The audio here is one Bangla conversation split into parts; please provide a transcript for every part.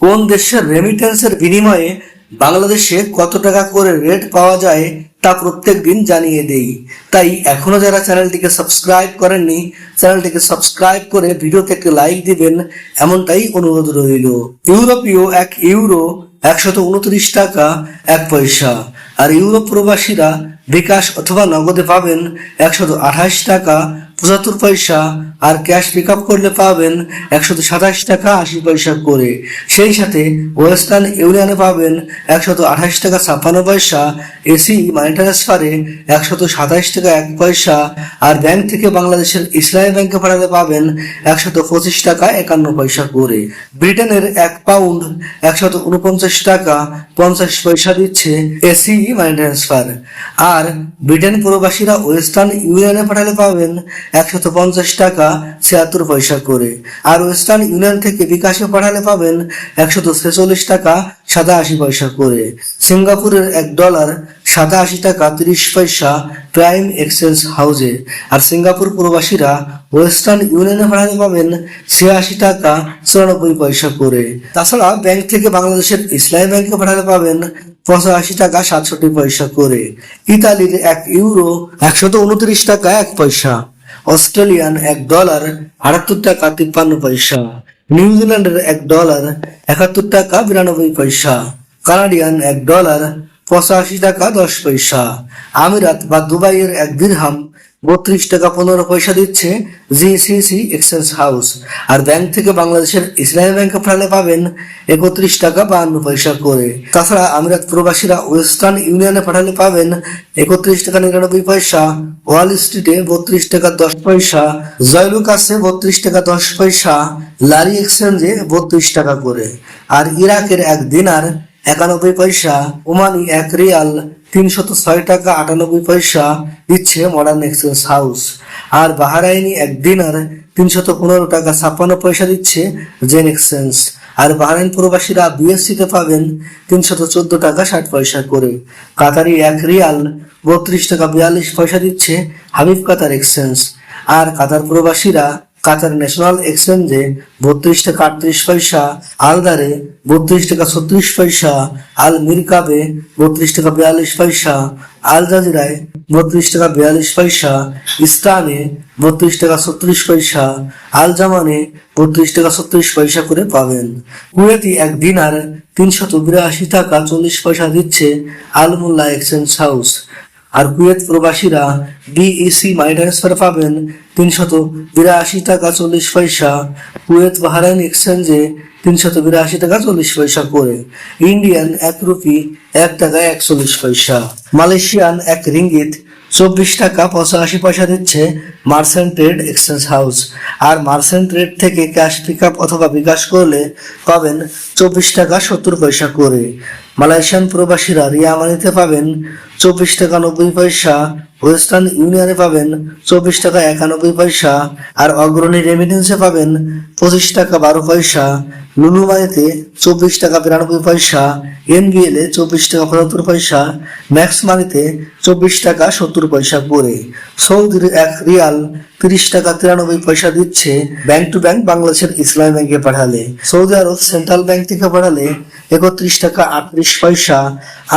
কোন দেশের রেমিটেন্সের বিনিময়ে বাংলাদেশে কত টাকা করে রেট পাওয়া যায় তা প্রত্যেক দিন জানিয়ে দেই। তাই এখনও যারা চ্যানেলটিকে সাবস্ক্রাইব করেননি, চ্যানেলটিকে সাবস্ক্রাইব করে ভিডিওতে একটি লাইক দিবেন, এমনটাই অনুরোধ রইল। ইউরোপীয় এক ইউরো একশত উনত্রিশ টাকা এক পয়সা। আর ইউরোপ প্রবাসীরা বিকাশ অথবা নগদে পাবেন একশত টাকা, পঁচাত্তর পয়সা, আর ক্যাশ পিক আপ করলে পাবেন একশত সাতাশ টাকা, আশি পয়সা করে। সেই সাথে ওয়েস্টার্ন ইউনিয়নে পাবেন একশত আঠাশ টাকা, ছাপ্পান্ন পয়সা, এসি, মানি ট্রান্সফারে একশত সাতাশ টাকা, এক পয়সা, আর ব্যাংক থেকে বাংলাদেশের ইসলামী ব্যাংকে পাঠাতে পাবেন একশত পঁচিশ টাকা, একান্ন পয়সা করে। ব্রিটেনের এক পাউন্ড একশত উনপঞ্চাশ টাকা, পঞ্চাশ পয়সা দিচ্ছে এসি, মানি ট্রান্সফার। আর ব্রিটেন প্রবাসীরা ওয়েস্টার্ন ইউনিয়নে পাঠালে পাবেন একশত পঞ্চাশ টাকা ছিয়াত্তর পয়সা করে। আর ওয়েস্টার্ন ইউনিয়ন থেকে বিকাশে পাঠালে পাবেন একশত ছেচল্লিশ টাকা সাতাশি পয়সা করে। সিঙ্গাপুরের এক ডলার সাতাশি টাকা তিরিশ পয়সা প্রাইম এক্সচেঞ্জ হাউসে আর সিঙ্গাপুর প্রবাসীরা ওয়েস্টার্ন ইউনিয়নে পাঠাতে পাবেন ছিয়াশি টাকা চুরানব্বই পয়সা করে। তাছাড়া ব্যাংক থেকে বাংলাদেশের ইসলামী ব্যাংকে পাঠাতে পাবেন পঁচাশি টাকা সাতষট্টি পয়সা করে। ইতালির এক ইউরো একশত উনত্রিশ টাকা এক পয়সা। অস্ট্রেলিয়ান এক ডলার আটাত্তর টাকা তিপ্পান্ন পয়সা। নিউজিল্যান্ডের এক ডলার একাত্তর টাকা বিরানব্বই পয়সা। কানাডিয়ান এক ডলার পঁচাশি টাকা দশ পয়সা। আমিরাত বা দুবাইয়ের এক দিরহাম বত্রিশ টাকা পনেরো পয়সা দিচ্ছে জিসিসি এক্সচেঞ্জ হাউস আর ব্যাংক থেকে বাংলাদেশের ইসলামী ব্যাংকে পাঠালে পাবেন একত্রিশ টাকা বাহান্ন পয়সা করে। তাছাড়া আমিরাত প্রবাসীরা ওয়েস্টার্ন ইউনিয়নে পাঠালে পাবেন একত্রিশ টাকা নিরানব্বই পয়সা ওয়াল স্ট্রিটে বত্রিশ টাকা দশ পয়সা জয়লুকাসে বত্রিশ টাকা দশ পয়সা লারি এক্সচেঞ্জে বত্রিশ টাকা করে। আর ইরাকের এক দিনার একানব্বই পয়সা, ওমানি এক রিয়াল, তিনশত ছয় টাকা আটানব্বই পয়সা দিচ্ছে মডার্ন এক্সচেঞ্জ হাউস। আর বাহারাইনি এক দিনার তিনশত পনেরো টাকা ছাপ্পান্ন পয়সা দিচ্ছে জেন এক্সচেঞ্জ। আর বাহারাইন প্রবাসীরা বিএসসি তে পাবেন তিনশত চোদ্দ টাকা ষাট পয়সা করে। কাতারি এক রিয়াল, বত্রিশ টাকা বিয়াল্লিশ পয়সা দিচ্ছে হাবিব কাতার এক্সচেঞ্জ। আর কাতার প্রবাসীরা কাতার ন্যাশনাল এক্সচেঞ্জে বত্রিশ টাকা আটত্রিশ পয়সা, আলদারে বত্রিশ টাকা ছত্রিশ পয়সা, আল মিরকাবে বত্রিশ টাকা বিয়াল্লিশ পয়সা, আল জাজিরায় বত্রিশ টাকা বিয়াল্লিশ পয়সা, ইস্তানে বত্রিশ টাকা ছত্রিশ পয়সা, আল জামানে বত্রিশ টাকা ছত্রিশ পয়সা করে পাবেন। কুয়েতি এক দিনার তিনশত বিরাশি টাকা চল্লিশ পয়সা দিচ্ছে আল মোল্লা এক্সচেঞ্জ হাউস। আর কুয়েত প্রবাসীরা বিইসি মানি ট্রান্সফার পাবেন তিনশত বিরাশি টাকা চল্লিশ পয়সা, কুয়েত বাহারাইন এক্সচেঞ্জে তিনশত বিরাশি টাকা চল্লিশ পয়সা করে, ইন্ডিয়ান এক রুপি এক টাকা একচল্লিশ পয়সা। মালয়েশিয়ান এক রিঙ্গিত চব্বিশ টাকা পঁচাশি পয়সা দিচ্ছে মার্সেন্ট ট্রেড এক্সচেঞ্জ হাউস। আর মার্সেন্ট ট্রেড থেকে ক্যাশ পিক আপ অথবা বিকাশ করলে পাবেন চব্বিশ টাকা সত্তর পয়সা করে। মালয়েশিয়ান প্রবাসীরা রিয়ামানিতে পাবেন চব্বিশ টাকা নব্বই পয়সা, ওয়েস্টার্ন ইউনিয়নে পাবেন চব্বিশ টাকা একানব্বই পয়সা, আর অগ্রণী রেমিটেন্সে পাবেন পঁচিশ টাকা বারো পয়সা, লুলু মানিতে চব্বিশ টাকা বিরানব্বই পয়সা, এনবিএল এ চব্বিশ টাকা পঁচাত্তর পয়সা, ম্যাক্স মানিতে চব্বিশ টাকা সত্তর পয়সা করে। সৌদির এক রিয়াল তিরিশ টাকা তিরানব্বই পয়সা দিচ্ছে ব্যাংক টু ব্যাংক বাংলাদেশের ইসলামী ব্যাংকে পাঠালে। সৌদি আরব সেন্ট্রাল ব্যাংক থেকে পাঠালে একত্রিশ টাকা আটত্রিশ পয়সা।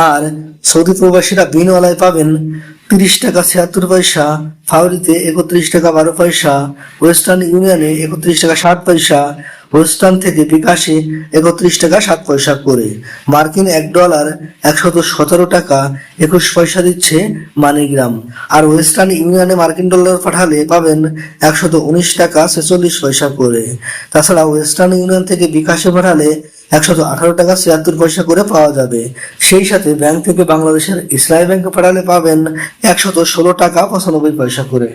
আর সৌদি প্রবাসীরা বিনওয়ালায় পাবেন তিরিশ টাকা ছিয়াত্তর পয়সা, ফাউরিতে একত্রিশ টাকা বারো পয়সা, ওয়েস্টার্ন ইউনিয়নে একত্রিশ টাকা ষাট পয়সা, ওয়েস্টার্ন থেকে বিকাশে একত্রিশ টাকা সাত পয়সা করে। মার্কিন এক ডলার একশত সতেরো টাকা একুশ পয়সা দিচ্ছে মানিগ্রাম। আর ওয়েস্টার্ন ইউনিয়নে মার্কিন ডলার পাঠালে পাবেন একশত উনিশ টাকা ছেচল্লিশ পয়সা করে। তাছাড়া ওয়েস্টার্ন ইউনিয়ন থেকে বিকাশে পাঠালে একশত আঠারো টাকা ছিয়াত্তর পয়সা করে পাওয়া যাবে। সেই সাথে ব্যাংক থেকে বাংলাদেশের ইসলামী ব্যাংকে পাঠালে পাবেন একশত ষোলো টাকা পঁচানব্বই পয়সা করে।